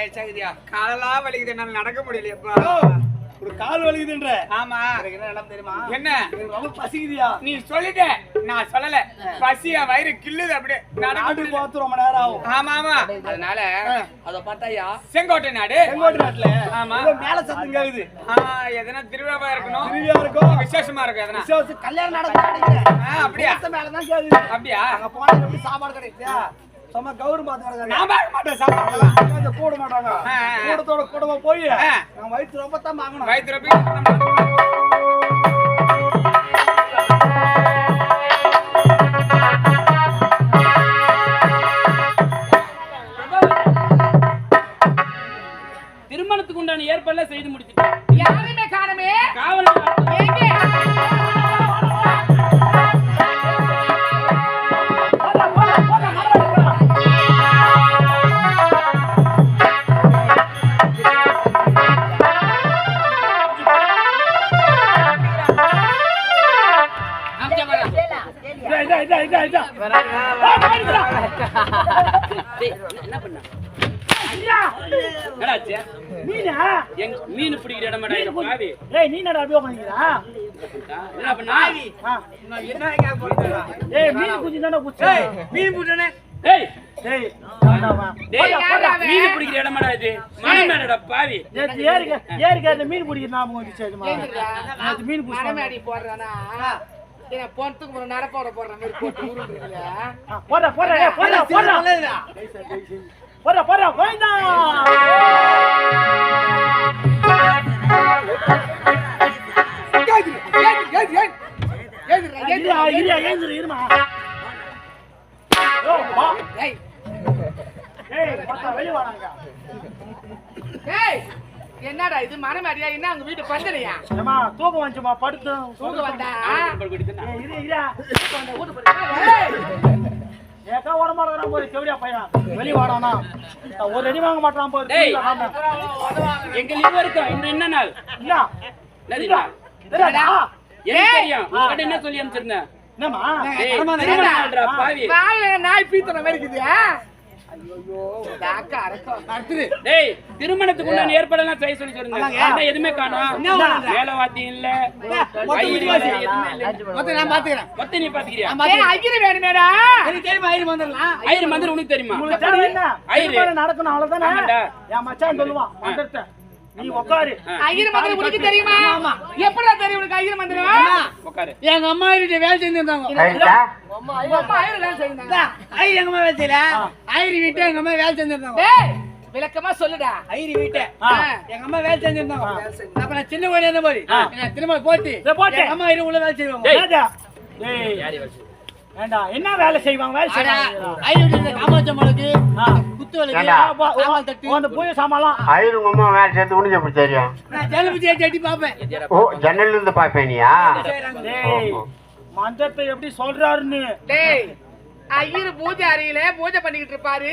ஆயிடுச்சாகுதியா காலெல்லாம் வலிக்குது என்னால நடக்க முடியலையப்பா ஒரு கால் வலிக்குதுன்ற. ஆமா. எனக்கு என்ன இடம் தெரியுமா? என்ன? ரொம்ப பசிக்குதியா நீ சொல்லிட்ட. நான் சொல்லல. பசியா வயிறு கிள்ளுது அப்படியே. முடியல. பார்த்து ரொம்ப நேரம் ஆகும். ஆமா ஆமா. அதனால அத பார்த்தாயா? செங்கோட்டை நாடு. செங்கோட்டு நாட்டுல. ஆமா. மேல சத்தம் கேக்குது. ஆ, எதனா திருவிழாவா இருக்கணும்? திருவிழா இருக்கும் விசேஷமா இருக்கும் எதனா? விசேஷம் கல்யாணம் நடக்கும் அப்படியா? மேலதான் கேக்குது. அப்படியா? அங்க போனா எப்படி சாப்பாடு கிடைக்குதா? சும்மா கௌரவம் பார்த்து நான் பார்க்க மாட்டேன் சாப்பிடலாம் அந்த கூட மாட்டாங்க. கூடத்தோட கூடமா போய். நான் வயிற்று ரொம்ப தான் வாங்கணும். வயிற்று திருமணத்துக்கு உண்டான ஏற்பாடுலாம் செய்து முடிச்சிட்டேன். யாருமே காணமே காவல் என்னடா அப்படியே உக்காந்துக்கிறா? என்ன ஏய், மீன் குஞ்சு தானே குச்சி. மீன் டேய் ஏய், அவன்? மீன் பிடிக்கிற இடமாடா இது. மணி மேடா பாவி. நேத்து ஏரிக்க- ஏரிக்காட்டுல மீன் பிடிக்கிற ஞாபகம் வந்துச்சு, அதுமா. நேத்து மீன் பிடிச்சிட்டு மனமேடி போடுறானா? என்ன போனதுக்கு ஒரு நடப்போட போடுற மாதிரி போட்டு உருட்டுறீங்களா ஆ, போடுறா, போடுறா, ஏய், போடுறா, போடுறா. போடுறா, போடுறா, போய்டா. இருடா, எழுந்திரு, இருமா. ஏய் ஏய், பார்த்தா வெளிய வாடாங்க. ஏய் என்னடா இது மனமேடியா என்ன உங்க வீட்டு பந்தலையா ஏம்மா, தூக்கம் வந்துச்சும்மா, படுத்து. தூங்க வந்தா ஏய், இரு, இருடா. ஏய், ஏக்கா ஓட செவடியா பையன் வெளிய வாடானா ஒரு அடி வாங்க மாட்டான். ஆமா. எங்க லீவ் இருக்கும் இன்னும் என்ன நாள். இல்லடா. எனக்கு தெரியும். உங்ககிட்ட என்ன சொல்லி அனுப்பிச்சிருந்தேன் நாய் பீத்துற மாதிரி இருக்குது. ஐயோ அக்கா அரக்கம். டேய் திருமணத்துக்கு உண்டான ஏற்பாடெல்லாம் செய்ய சொல்லி சொல்லுங்க. எதுவுமே காணோம். வேலை வாத்தியம் இல்ல. மொத்த நீ பாத்துக்கிறியா? வேணுமேடா. ஐயர் மந்திரம் உனக்கு தெரியுமா? ஐயரு. நடக்கணும் அவ்வளவுதானே. என் மச்சான் சொல்லுவான் வந்துட்ட நீ உட்காரு அகிரி மந்திரம் உனக்கு தெரியுமா? எப்படா தெரியும் உனக்கு மந்திரம்? உட்காரு எங்க அம்மா வேலை செஞ்சிருந்தாங்க. அம்மா வேலை ஐயர் எங்க அம்மா வேலை செய்யல ஐயர் வீட்டு எங்க அம்மா வேலை செஞ்சிருந்தாங்க. டேய் விளக்கமா சொல்லுடா. ஐயர் வீட்டு. எங்க அம்மா வேலை செஞ்சிருந்தாங்க. அப்ப நான் சின்ன கோயில இருந்த மாதிரி திரும்ப போட்டு அம்மா ஐயர் உள்ள வேலை செய்வாங்க? ஏய் வேண்டாம் என்ன வேலை செய்வாங்க? வேலை செய்வாங்க. வீட்டு இந்த காமாட்சம்மனுக்கு ஆ. குத்து வலிக்கு ஏண்டா? அந்த பூஜை சாமான்லாம். அம்மா வேலை சேர்த்து உனக்கு எப்படி தெரியும்? நான் எட்டி பார்ப்பேன். ஓ ஜன்னல்ல இருந்து பாப்பேனியா டேய் மந்திரத்தை எப்படி சொல்றாருன்னு? டேய் ஐயர் பூஜை அறையில பூஜை பண்ணிக்கிட்டு இருப்பாரு.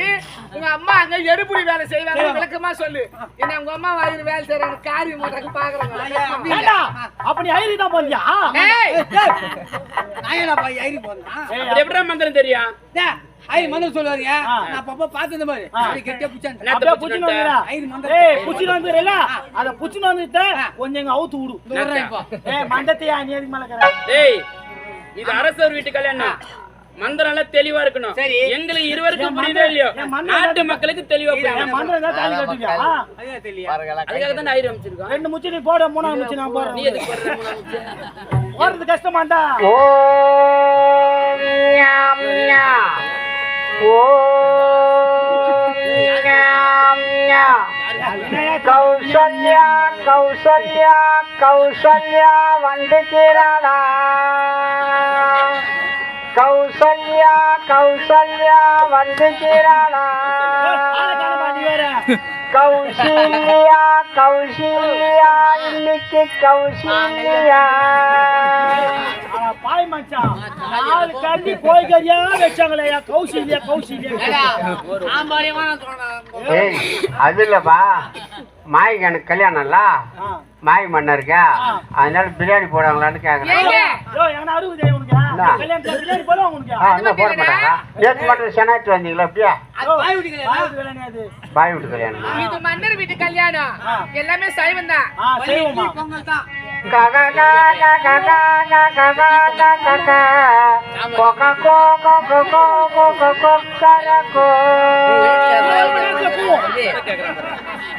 உங்க அம்மா அங்க எடுப்புடி வேலை செய்வாங்க விளக்கமா சொல்லு. என்ன உங்க அம்மா ஐயர் வேலை செய்யறாங்க காரியம் பண்றாங்க பாக்குறாங்க. ஏண்டா? அப்ப நீ ஐரி தான் போறியா? ஐயர் அது எப்படிடா மந்திரம் தெரியும்? ஐயர் மந்திரம் சொல்லுவாருங்க. நான் அப்பப்ப பார்த்து இந்த மாதிரி ஆ. அப்படி கெட்டியா பிடிச்சான் அப்படியே புடிச்சுன்னு வந்துடா. ஐயர் மந்திரம் ஏய் புடிச்சுன்னு வந்துடுறல அத புடிச்சுன்னு வந்துட்ட கொஞ்சம் எங்க அவுத்து விடு. ஏய் நீ எதுக்கு டேய் இது அரசர் வீட்டு கல்யாணம். மந்திரம் எல்லாம் தெளிவா இருக்கணும். சரி. எங்களுக்கு இருவருக்கும் புரியுதோ இல்லையோ? நாட்டு மக்களுக்கு தெளிவா புரியணும் மந்திரம் தான் தாலி கட்டுவியா அதுதான் தெரியல. அதுக்காக தான் ஆயிரம் அமைச்சிருக்கோம் ரெண்டு முச்சு நீ போட மூணாவது முச்சு நான் நீ எதுக்கு மூணாவது முச்சு? போடுறது கஷ்டமாண்டா ஓம் ஞாம். ஓம் ஞாம். கௌசல்யா கௌசல்யா கௌசல்யா வந்துகிறாளா கௌசல்யா கௌசல்யா வந்துகிறாளா கௌசல்யா கௌசல்யா இன்னைக்கு கௌசல்யா. ஆனா பாய் மச்சான் நாலு அது இல்லப்பா மாய்க்கு எனக்கு கல்யாணம் இல்ல. மாய் மண்ண இருக்கா? அதனால பிரியாணி போடுவாங்களான்னு கேக்குறேன். நேற்று மட்டும் சென்னாட்டு வந்தீங்களா அப்படியா? பாய் வீட்டு கல்யாணம். இது மன்னர் வீட்டு கல்யாணம். எல்லாமே சைவம் தான். பொங்கல் தான் கொக்கோ கொக்கோ கொக்கோ கொக்கோ கொக்கோ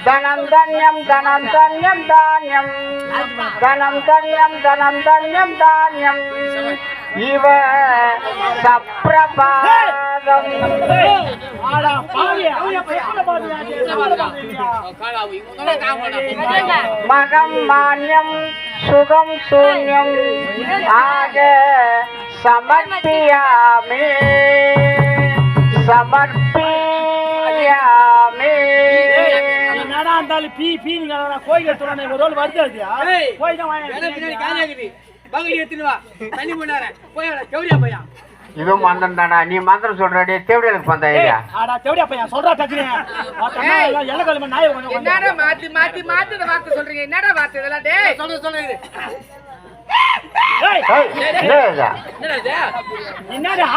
தனம் தன்யம் தனம் தன்யம் தானியம். தனம் தன்யம் தனம் தன்யம் தானியம். இவ சப்ரபாதம். மகம் மானியம் சுகம் சூன்யம். ஆக சமர்ப்பியாமே. சமர்ப்பி என்னடா இருந்தாலும் பீ பீனு கோயில் சொன்னா ஒரு ரோல் வருது அதுயா கோயில் தான் வாங்கி பங்கடி இது மந்தம் தானா நீ மந்திரம் சொல்றடி தேவடியாளுக்கு பந்தா ஏரியா ஆடா தேவடியா பையன் சொல்றா டக்குறேன் எல்ல என்னடா மாத்தி மாத்தி மாத்தி வார்த்தை சொல்றீங்க? என்னடா வார்த்தை இதெல்லாம் டேய்? சொல்லு சொல்லு என்னடா என்னடா?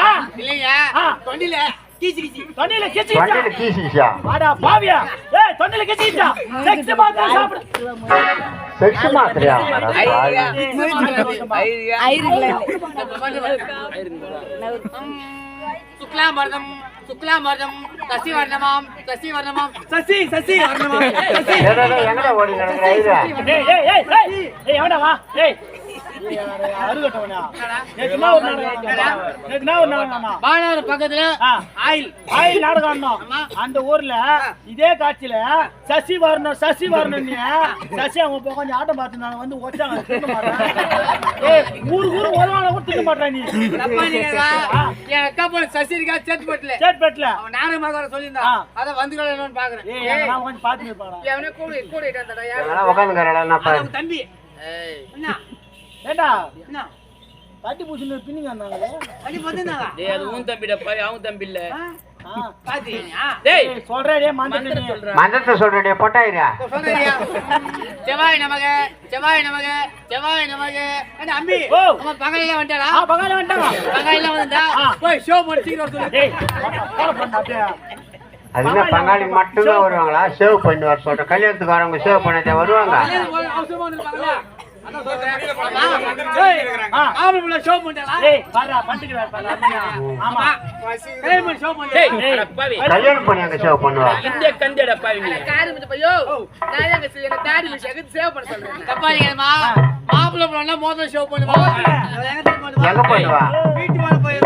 இல்லையா? தொண்டில கீச்சு கீச்சு தொண்டையில கீசிச்சா பாவியா ஏய் தொண்டையில கிச்சிச்சா செக்ஸ் சாப்பிடு செக்ஸ் மாத்திரையா சுக்லா மர்தம் சசி வர்ணமாம் சசி. வர்ணமாம் சசி. சசி வர்ணமாம் சசி எங்கடா ஓடி நடக்கற ஏய் ஏய் ஏய் ஏய். எவடா வா? ஏய். பாலாறு பக்கத்துல ஆயில். ஆயில் நாடகம் அந்த ஊர்ல இதே காட்சியில சசி வரணும் சசி வரணும் சசி அவங்க கொஞ்சம் ஆட்டம் பார்த்துருந்தாங்க வந்து ஒச்சாங்க. ஊர் ஊர் உதவான கூட திட்ட மாட்டாங்க நீ. அக்கா போல சசி இருக்கா? சேட் போட்டல. சேட் பெட்ல. அவன் நானும் ஆ. அத வந்து என்னன்னு பாக்குறேன். கொஞ்சம் பாத்து எவனே கூட கூட இட்டான்டா யார் எங்கடா உட்காந்துக்கிறா என்ன பாரு அவன் தம்பி. ஏண்டா? என்ன? தட்டி பூசின்னு பின்னிங்க இருந்தாங்களே அடி வந்துருந்தாங்க டேய் அது உன் தம்பிடா பாவி அவன் தம்பி இல்ல. சொல்றேன் சொல்றேன். மந்திரத்தை பொட்டாயிரா? சொல்றியா செவ்வாய் நமக செவ்வாய் நமக செவ்வாய் நமக. அம்பி ஓ. அவன் பகலில வந்துட்டாளா? ஆ பகால வந்துட்டாங்க பகலில வந்தா? ஆ. போய் ஷோ முடிச்சுக்கிறோம் சொல்லு. டேய். போட பண்ணாதே அது என்ன பங்காளி மட்டும்தான் வருவாங்களா? சேவ் பண்ணி வர சொல்றேன் கல்யாணத்துக்கு வரவங்க சேவ் பண்ணதே வருவாங்க? அவசரமா கல்யாணம் பண்ணி சேவ் பண்ணுவா இந்த பையோ நான் எங்க செய்ய தாடி சேவ் பண்ண சொல்றேன் தப்பா இல்லையாம்மா மாப்பிள்ளை மோதிரம் ஷோ பண்ணுவா எங்க பண்ணுவா? வீட்டு மேல போய்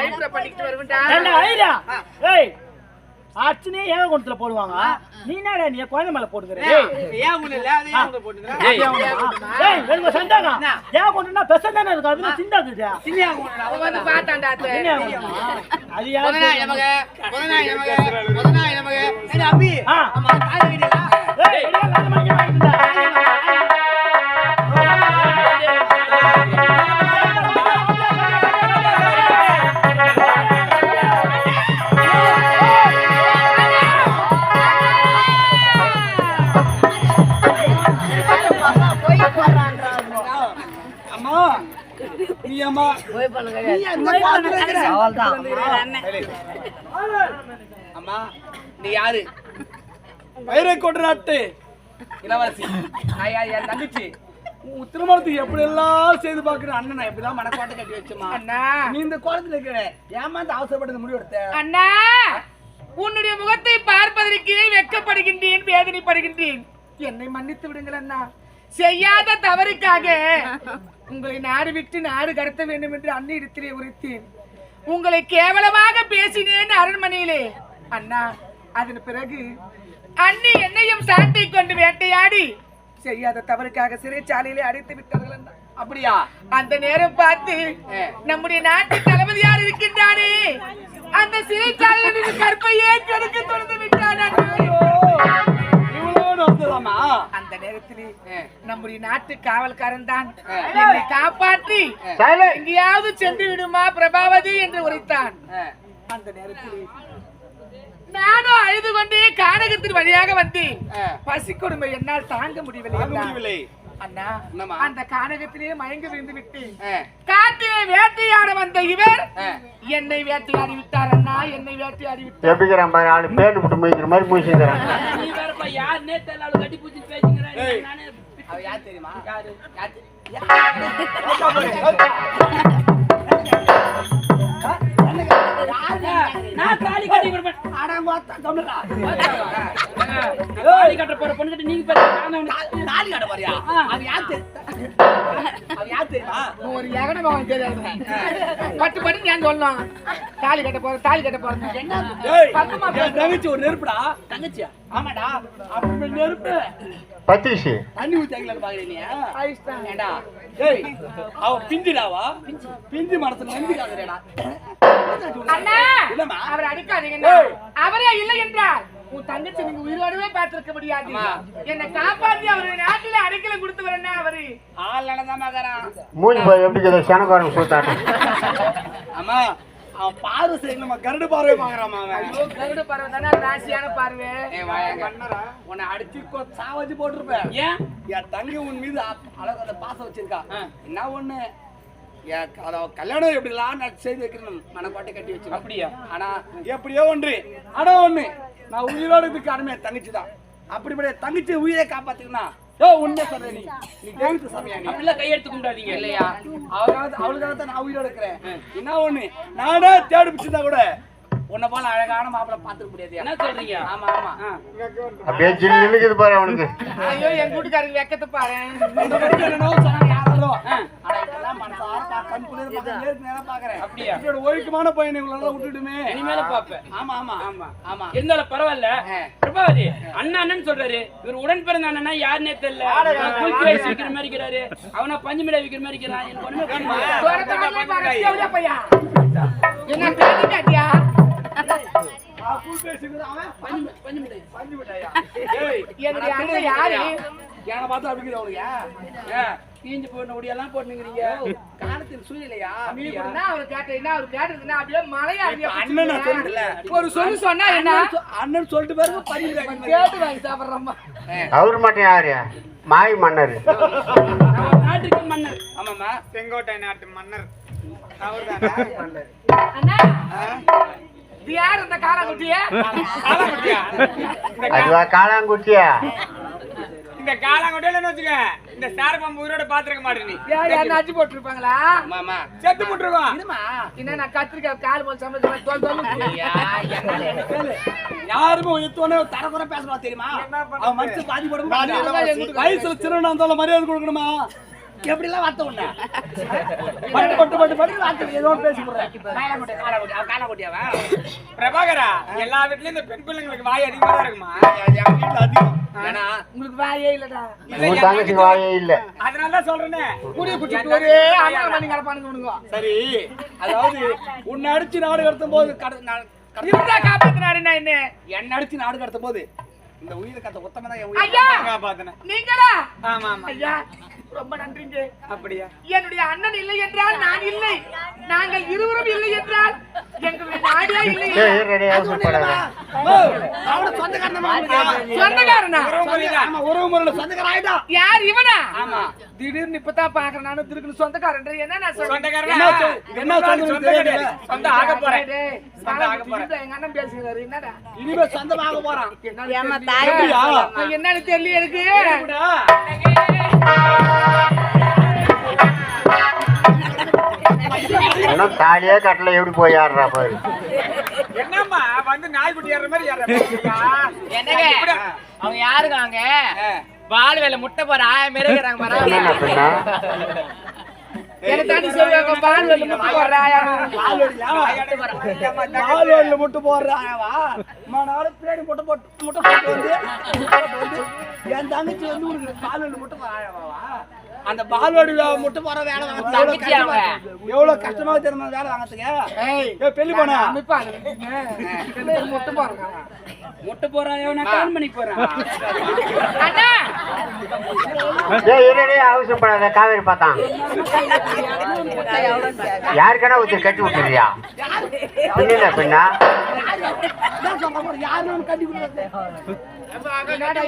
ஐப்ரோ பண்ணிட்டு வருவா ஏய் அர்ச்சனையே ஏக குணத்துல போடுவாங்க நீ என்னடா நீ குழந்தை மேல போட்டுக்கிற எனக்கு சந்தேகம் ஏக குணம்னா பெச தானே இருக்கும் அது சிந்தாக்குது சின்ன ஒண்ணு அவன் வந்து பார்த்தான்டா குணமா? அது யாரு முதனாய் நமக முதனாய் நமக முதனாய் நமக என்ன அம்பி ஆ. ஆமா தாய் வீடுடா ஏய் வெளிய நாலு மணிக்கு வாங்கிட்டு நீ அம்மா அம்மா நீ யாரு? வயிறை கொண்டு நாட்டு இளவரசி. என் தங்கச்சி. உன் திருமணத்துக்கு எப்படி எல்லாம் செய்து பாக்குற அண்ணன் நான் எப்படிதான் மனப்பாட்டு கட்டி வச்சமா? அண்ணா. நீ இந்த குளத்துல இருக்கிற ஏமாந்து அவசரப்பட்டு இந்த முடிவு எடுத்த அண்ணா உன்னுடைய முகத்தை பார்ப்பதற்கு வெட்கப்படுகின்றேன் வேதனைப்படுகின்றேன். என்னை மன்னித்து விடுங்கள் அண்ணா. செய்யாத தவறுக்காக உங்களை நாடு விட்டு நாடு கடத்த வேண்டும் என்று அன்னையிடத்திலே உரைத்தேன். உங்களை கேவலமாக பேசினேன் அரண்மனையிலே. அண்ணா அதன் பிறகு அண்ணி என்னையும் சாட்டை கொண்டு வேட்டையாடி செய்யாத தவறுக்காக சிறைச்சாலையிலே அடைத்து விட்டார்கள் அண்ணா. அப்படியா? அந்த நேரம் பார்த்து நம்முடைய நாட்டு தளபதியார் இருக்கின்றானே? அந்த சிறைச்சாலையில் கற்பையே கெடுக்க தொடர்ந்து விட்டான் அண்ணா. வந்ததாமா அந்த நேரத்தில் நம்முடைய நாட்டு காவல்காரன் தான். என்னை காப்பாற்றி எங்கேயாவது சென்று விடுமா பிரபாவதி என்று உரைத்தான். அந்த நேரத்தில் நானும் அழுது கொண்டே கானகத்தின் வழியாக வந்தேன். பசி கொடுமை என்னால் தாங்க. முடியவில்லை. அண்ணா? அந்த கானகத்திலே மயங்கி விழுந்து விட்டேன் காட்டிலே வேட்டையாட வந்த இவர் என்னை வேட்டையாடி விட்டார் அண்ணா என்னை வேட்டையாடி விட்டார் எப்படிங்கிறான் பாரு ஆளு பேண்டு விட்டு முடிக்கிற மாதிரி முடிச்சுக்கிறான் நீ வேறப்பா யாருன்னே தெரியல கட்டி பூச்சி பேசிக்கிறேன் யார் தெரியுமா யாரு யார் நான் தாலி கட்டி கொடுப்பேன் அட மொத்த கம்முடா. தாலி கட்ட போற பொண்ணு கிட்ட நீங்க பேச நான் உனக்கு தாலி கட்ட போறியா அவ யார் தெரியுமா ஒரு எகன பவன் தெரியாது பட்டு பட்டு நான் சொல்லலாம் தாலி கட்ட போறேன் தாலி கட்ட என் தங்கச்சி ஒரு நெருப்புடா தங்கச்சியா ஆமாடா அப்படி நெருப்பு தண்ணி பாக்குறீங்க. ஏண்டா ஏய் அவ பிஞ்சுடாவா? பிஞ்சு மனசுல நம்பிக்காதடா அண்ணா இல்லம்மா. அவர் அடிக்காதீங்க அவரே இல்லை என்றார் உன் தங்கச்சி நீங்க உயிரோடவே பார்த்திருக்க முடியாது. என்னை காப்பாத்தி அவரு நாட்டுல அடைக்கல கொடுத்தவர் என்ன அவரு. ஆள் நடந்தாம இருக்கிறான். மூஞ்சி எப்படி சனக்காரங்க சூத்தாட்டம் அம்மா அவன் பார்வை சரி நம்ம கருடு பார்வை பாக்குறாமா அவன். கருட பார்வை தானே ராசியான பார்வை. உன்னை அடிச்சு சாவச்சு போட்டிருப்பேன். ஏன்? என் தங்கை உன் மீது அந்த பாசம் வச்சிருக்கா. என்ன ஒண்ணு? அத கல்யாணம் எப்படிலாம் நான் செய்து வைக்கிறேன் மனப்பாட்டை கட்டி வச்சு அப்படியா? ஆனா எப்படியோ ஒன்று. ஆனா ஒண்ணு. நான் உயிரோட அருமையா தங்கச்சி தான். அப்படிப்பட்ட என் தங்கச்சி உயிரை காப்பாத்துக்கணும் ஓ உண்மை சொல்ற நீ. நீ தெய்வத்து சமயா நீ? அப்படிலாம் கையெடுத்து கும்பிடாதீங்க. இல்லையா? அவளுக்காக அவளுக்காக தான் நான் உயிரோட இருக்கிறேன். என்ன ஒண்ணு? நானே தேடி பிடிச்சிருந்தா கூட உன்னை போல அழகான மாப்பிள்ளை பார்த்துக்க முடியாது. என்ன சொல்றீங்க? ஆமா ஆமா. அப்படியே ஜில்லு இருக்குது பாரு அவனுக்கு. ஐயோ என் வீட்டுக்காரங்க வெக்கத்தை பாரு. ஒழுக்கமான பையனை விட்டுட்டுமே. இனிமேல பாப்பேன் ஆமா ஆமா ஆமா ஆமா. இருந்தாலும் பரவாயில்ல. பிரபாவதி அண்ணா அண்ணன் சொல்றாரு. இவர் உடன் பிறந்த அண்ணனா யாருன்னே தெரியல. குளிச்சு வயசு விக்கிற மாதிரி இருக்கிறாரு. அவனா பஞ்சு விக்கிற மாதிரி இருக்கிறான். எனக்கு ஒண்ணுமே பஞ்சு மிட்டாயா? யாரு? ஏனை பார்த்தா அப்படிங்கிற அவனுக்கு? ஏ, தீஞ்சு போன ஒடியெல்லாம் போட்டுங்கிறீங்க காலத்தில் சூழ்நிலையா? நீ என்ன அவரு கேட்ட என்ன அவரு கேட்டதுன்னா அப்படியே மலையா அண்ணன் நான் சொல்லிட்டேன்ல. ஒரு சொல்லு சொன்னா என்ன? அண்ணன் சொல்லிட்டு பாருங்க வாங்கி கேட்டு வாங்கி சாப்பிடுறோம்மா. அவரு மட்டும் யாரு? மாய் மன்னர். நம்ம நாட்டுக்கு மன்னர். ஆமாம்மா. செங்கோட்டை நாட்டு மன்னர். அவர்தானா? அண்ணா இது யார் இந்த காலாங்குட்டியா? இந்த கா- அதுவா காளாங்குட்டியா இந்த காலாங்குட்டியில வச்சுக்க? இந்த சார பாம்பு உயிரோட பாத்துருக்க மாட்டே நீ. யார் அடிச்சு போட்டுருப்பாங்களா? ஆமாம்மா செத்து போட்டுருவான் இருமா? என்ன நான் கத்திரிக்காய் கால் போல் சமைச்சு. யாருமே எத்தோனே தரக்குறை பேசணும் தெரியுமா? அவன் மனசு பாதி போடும் வயசுல சிறுவனா இருந்தாலும் மரியாதை கொடுக்கணுமா? எப்படி எல்லாம் வார்த்தை உன்ன? பட்டு பட்டு பட்டு பட்டு வார்த்தை ஏதோ பேசி பிரபாகரா எல்லா வீட்லயும் இந்த பெண் பிள்ளைங்களுக்கு வாய் அதிகமா இருக்குமா? என் வீட்டுல அதிகம் ஏன்னா உங்களுக்கு வாயே இல்லடா. உன் தங்கச்சி வாயே இல்ல. அதனால தான் சொல்றேனே. குடிய குடிச்சிட்டு ஒரே அண்ணா பண்ணி கிடப்பானுங்க உனக்கு சரி அதாவது உன்னை அடிச்சு நாடு கடத்தும் போது இருந்தா காப்பாத்தினாருன்னா என்ன? என்னை அடிச்சு நாடு கடத்தும் போது இந்த உயிரை கத்த உத்தம தான் என் உயிரை ஐயா காப்பாத்தின நீங்களா? ஆமா ஆமா ஐயா ரொம்ப நன்றிங்க. அப்படியா? என்னுடைய அண்ணன் இல்லை என்றால் நான் இல்லை. நாங்கள் இருவரும் இல்லை என்றால் எங்களுடைய நாடே இல்லை. சொந்தக்காரன் உறவு முறையில சொந்தக்காரன் யார் இவனா? ஆமா. திடீர்னு இப்பதான் பாக்குறேன் நானும் திருக்குன்னு சொந்தக்காரன் என்ன நான் சொந்தக்காரனா? ஆக போறேன். டேய், சொந்த ஆக போறேன். திடீர்னு எங்க அண்ணன் பேசுகிறாரு? என்னடா? இனிமே சொந்தமாக போறான். என்னன்னு எப்படியா? தெரியல. என்னன்னு தெரியல எனக்கு. இன்னும் தாலியே கட்டல எப்படி போய் ஆடுறா பாரு. என்னம்மா வந்து நாய்க்குட்டி ஏற மாதிரி ஏற என்னங்க? அவங்க யாருக்காங்க பால் வேலை முட்டை போற ஆய மாரி இருக்கிறாங்க முட்டை போடுறாயா பால்வாடியில முட்டை போடுறாவா மனால பின்னாடி முட்டை போட்டு முட்டை போட்டு வந்து முட்டை போட்டு வந்து என் தங்கச்சி வந்து உனக்கு பால்வாடியில முட்டை போடுறாவா அந்த பால்வாடி முட்டை போற வேலை வாங்க. எவ்வளவு கஷ்டமா தெரியுமா வேலை வாங்கறதுக்கு? பெள்ளி போனா? முட்டை போறேன் முட்டை போறான். எவனா கால் மணிக்கு போறான் அவசரப்படாத? காவேரி பார்த்தான். யாருக்கான ஒருத்தர் கட்டி விட்டுறியா பின்ன. என்ன?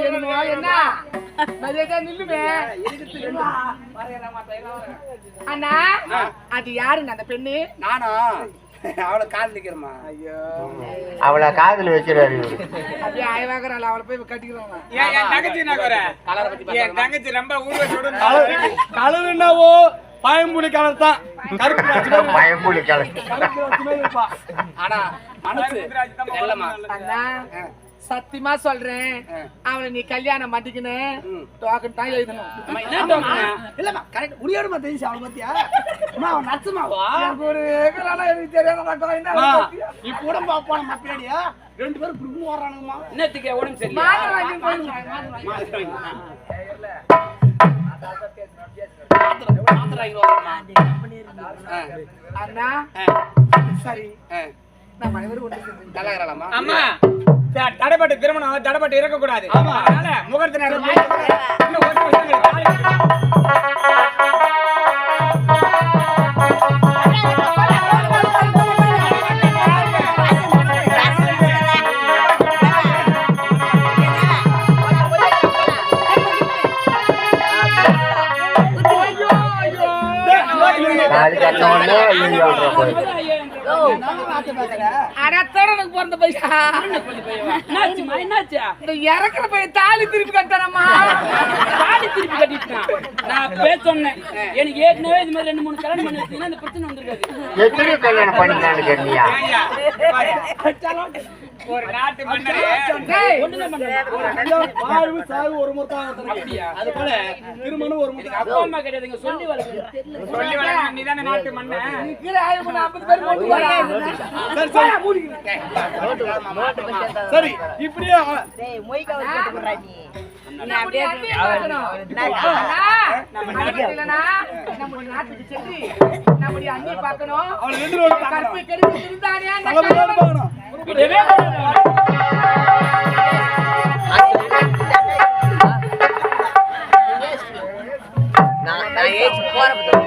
நில்லுமே அண்ணா அது யாருங்க அந்த பெண்ணு? நானா? அவளை கால் நிக்கிறமா அவளை காதுல வச்சிடாரு இவரு அப்படியே ஆய்வாக்குறாள் அவளை போய் கட்டிக்கிறோம்? ஏன் என் தங்கச்சி என்ன குறை? என் தங்கச்சி ரொம்ப ஊர்வசோட கலர் என்னவோ? பயம்புலி கலர் தான். பயம்புலி இருப்பா. ஆனா மனசு. சத்தியமா சொல்றேன் அவளை நீ கல்யாணம் பண்ணிக்கணும் டோக்கன் தான் எழுதணும் அம்மா, என்ன டோக்கனா? இல்லம்மா கரெக்ட் முடியாடுமா தெரிஞ்சு அவளை பத்தியா அம்மா அவன் நச்சுமாவா ஒரு ஏக்கரால எனக்கு தெரியாத இப்ப கூட பாப்பான மப்பியாடியா ரெண்டு பேரும் குடும்பம் வர்றானுங்கம்மா என்னத்துக்கு உடம்பு போயிருங்க அண்ணா சரி நம்ம அனைவரும் நல்லா இருக்கிறாளாம்மா அம்மா தடைப்பட்டு திருமணம் தடைப்பட்டு இருக்க கூடாது அதனால முகூர்த்த நேரம் இன்னும் ஒரு வருஷம் உடனே ஐயோன்ற போய் அடத்தோட எனக்கு பிறந்த பைசா என்னாச்சும்மா, என்னாச்சா? இந்த இறக்குற போய் தாலி திருப்பி கட்டணம்மா தாலி திருப்பி கட்டிட்டான். நான் அப்பவே சொன்னேன். எனக்கு ஏற்கனவே இது மாதிரி ரெண்டு மூணு கல்யாணம் பண்ணி வச்சீங்கன்னா இந்த பிரச்சனை வந்திருக்காது. எத்தனை கல்யாணம் பாரு. ஒரு நாட்டு மன்னரே. டேய், ஒண்ணுமே பண்ணல. வாழ்வு சாவு ஒரு முறை தான்? அது போல திருமணம் ஒரு முறை அப்பா அம்மா கிடையாதுங்க சொல்லி தெரியல. சொல்லி வளர்க்கணும், நீதானே நாட்டு மன்னன் நிக்கிற ஆயிரம் பண்ண ஐம்பது பேர் போட்டு வரா. சரி சரி. சரி இப்படியே நம்முடைய. அண்ணா, நாட்டுக்கு இல்லைனா, நம்முடைய நாட்டுக்கு சென்று நம்முடைய அண்ணியை பார்க்கணும். கற்பை கெடுத்து திருந்தானே அந்த தலைமையோடு கணவன்.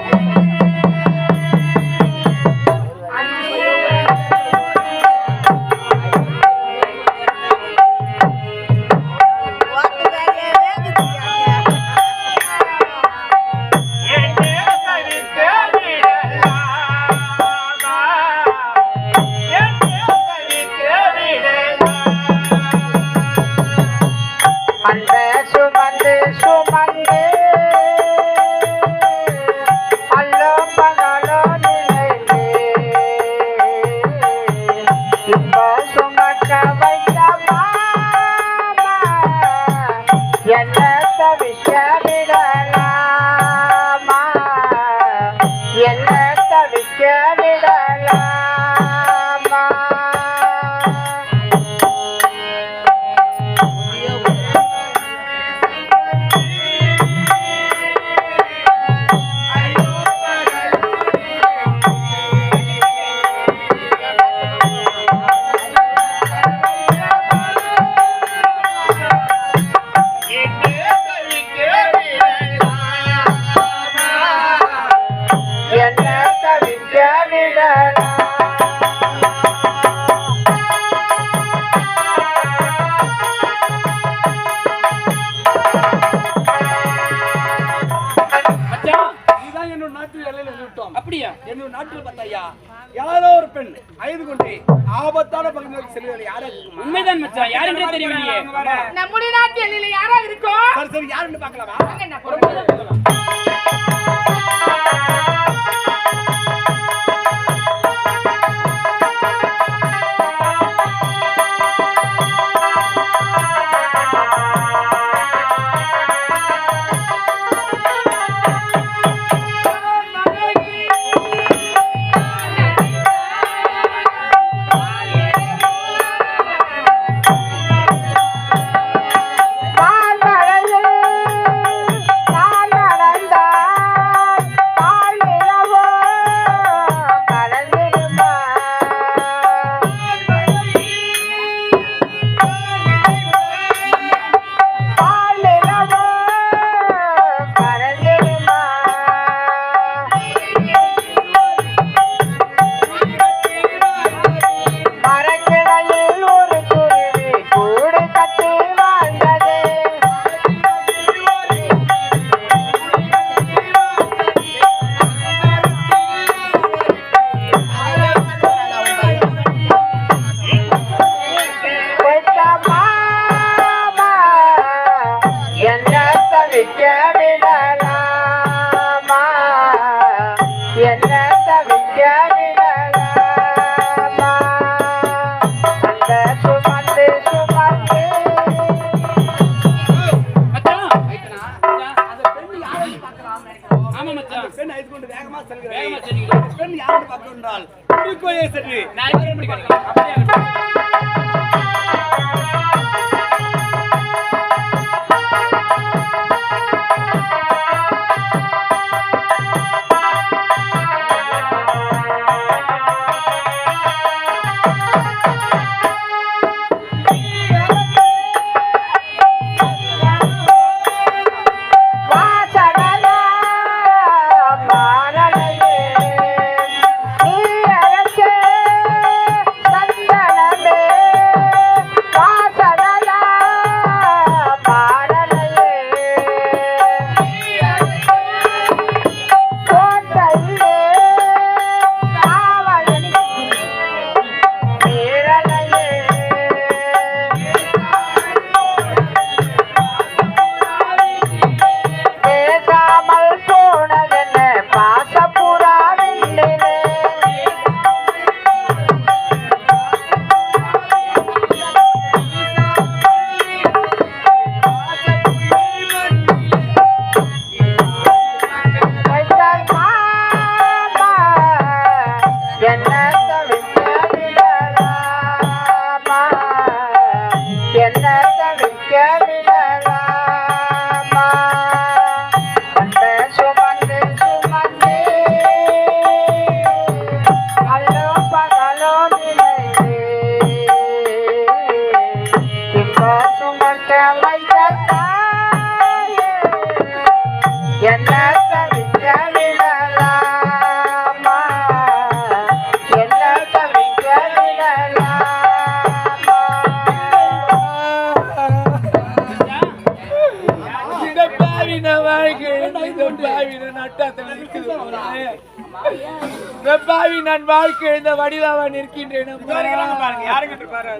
பாருங்க யாருங்க பாரு.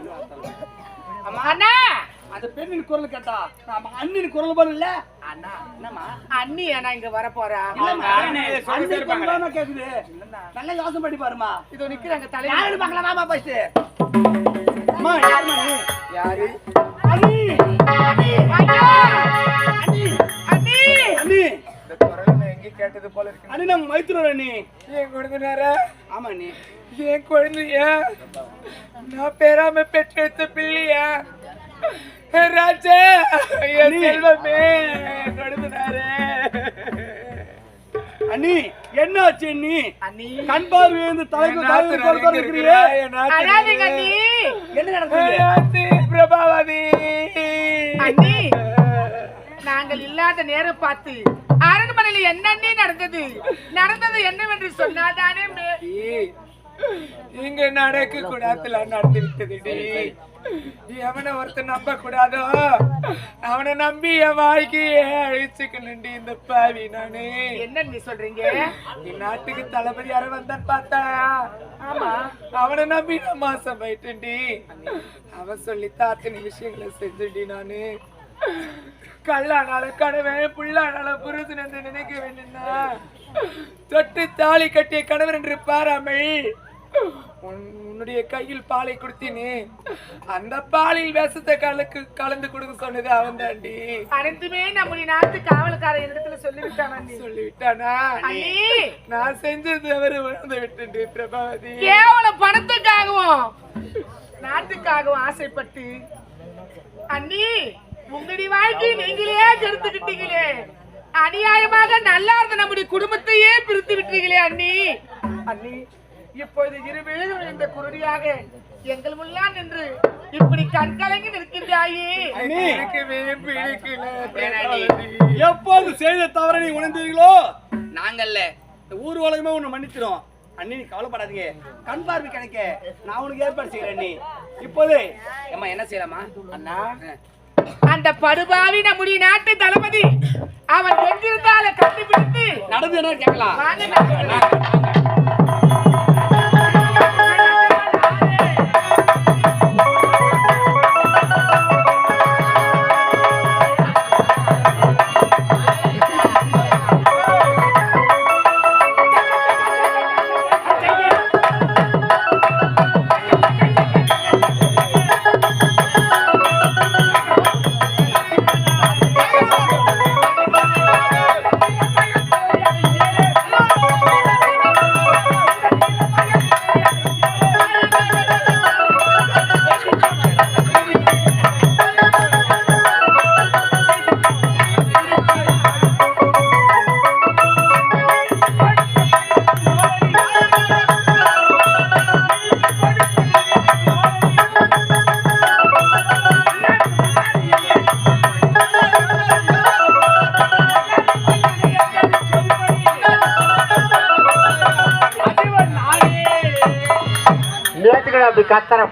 அண்ணா! அந்த பெண்ணின் குரல் கேட்டா நாம அண்ணின் குரல் பாரு இல்ல? அண்ணா என்னம்மா? அண்ணி அண்ணா இங்க வர போறா. குரல் கேக்குது. நல்லா யோசனை பண்ணி பாருமா இதோ நிக்கிறாங்க தலைவர். யாருன்னு பார்க்கலாம் வாமா ஃபர்ஸ்ட் அம்மா யாருமா நீ? யாரு? அண்ணி! அண்ணி. அண்ணி. அண்ணி. அண்ணி. நம்ம மைத்துனர் அண்ணி. என் குழந்தைனார ஆமா அண்ணி. என் குழந்தைய? நான் பேராம பெற்றெடுத்த பிள்ளையா? ராஜா! என் செல்வமே அண்ணி என்ன ஆச்சு அண்ணி! கண் பார்வை வந்து தலைக்கு இருக்கிறியே அழாதீங்க அண்ணி என்ன நடக்குது? பிரபாவதி! அண்ணி நாங்கள் இல்லாத நேரம் பார்த்து அரண்மனையில் என்ன அண்ணி நடந்தது? நடந்தது என்னவென்று சொன்னாதானே இங்க நடக்க கூடாதுல நடந்து விட்டதுடி எவனை ஒருத்தன் நம்ப கூடாதோ அவனை நம்பி என் வாழ்க்கையே அழிச்சுக்கணுண்டி இந்த பாவி நானு. என்ன நீ சொல்றீங்க? நாட்டுக்கு தளபதி யாரும் வந்தான் பார்த்தா? ஆமா. அவனை நம்பி நான் மாசம் போயிட்டேன்டி அவன் சொல்லி அத்தனை விஷயங்களை செஞ்சுடி நானு. கல்லானாலும் கணவன் புல்லானாலும் புருஷன் என்று நினைக்க வேண்டும்னா தொட்டு தாலி கட்டிய கணவர் என்று பாராமல் உன்- உன்னுடைய கையில் பாலை கொடுத்தீனே. அந்த பாலில் விஷத்தை கலக்கு கலந்து கொடுக்க சொன்னது அவன் தாண்டி. அனைத்துமே நம்முடைய நாட்டு காவல்கார இடத்துல சொல்லிவிட்டான் சொல்லிவிட்டானா? அண்ணி. நான் செஞ்சது அவரு விழுந்து விட்டு பிரபாவதி. கேவலம் பணத்துக்காகவும் நாட்டுக்காகவும் ஆசைப்பட்டு. அண்ணி உங்களுடைய வாழ்க்கையை நீங்களே கெடுத்துக்கிட்டீங்களே. அநியாயமாக நல்லா இருந்த நம்முடைய குடும்பத்தையே பிரித்து விட்டீங்களே அண்ணி. அண்ணி இப்பொழுது இருவேளும் இந்த குருடியாக எங்கள் முன்னால் நின்று இப்படி கண்கலங்கி நிற்கின்றாயே. எப்போது செய்த தவறை நீ உணர்ந்தீர்களோ? நாங்கள்ல இந்த ஊர் உலகமே உன்னை மன்னிச்சிடும் அண்ணி நீ கவலைப்படாதீங்க. கண் பார்வை கிடைக்க. நான் உனக்கு ஏற்பாடு செய்கிறேன் நீ இப்போது அம்மா என்ன செய்யலாமா? அண்ணா. அந்த படுபாவி நம்முடைய நாட்டு தளபதி அவன் எங்கிருந்தால கண்டுபிடித்து நடந்து என்ன கேட்கலாம்?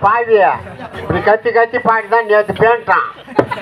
பாவிய இப்படி கத்தி கத்தி பாடி தான் நேத்து பேண்டான்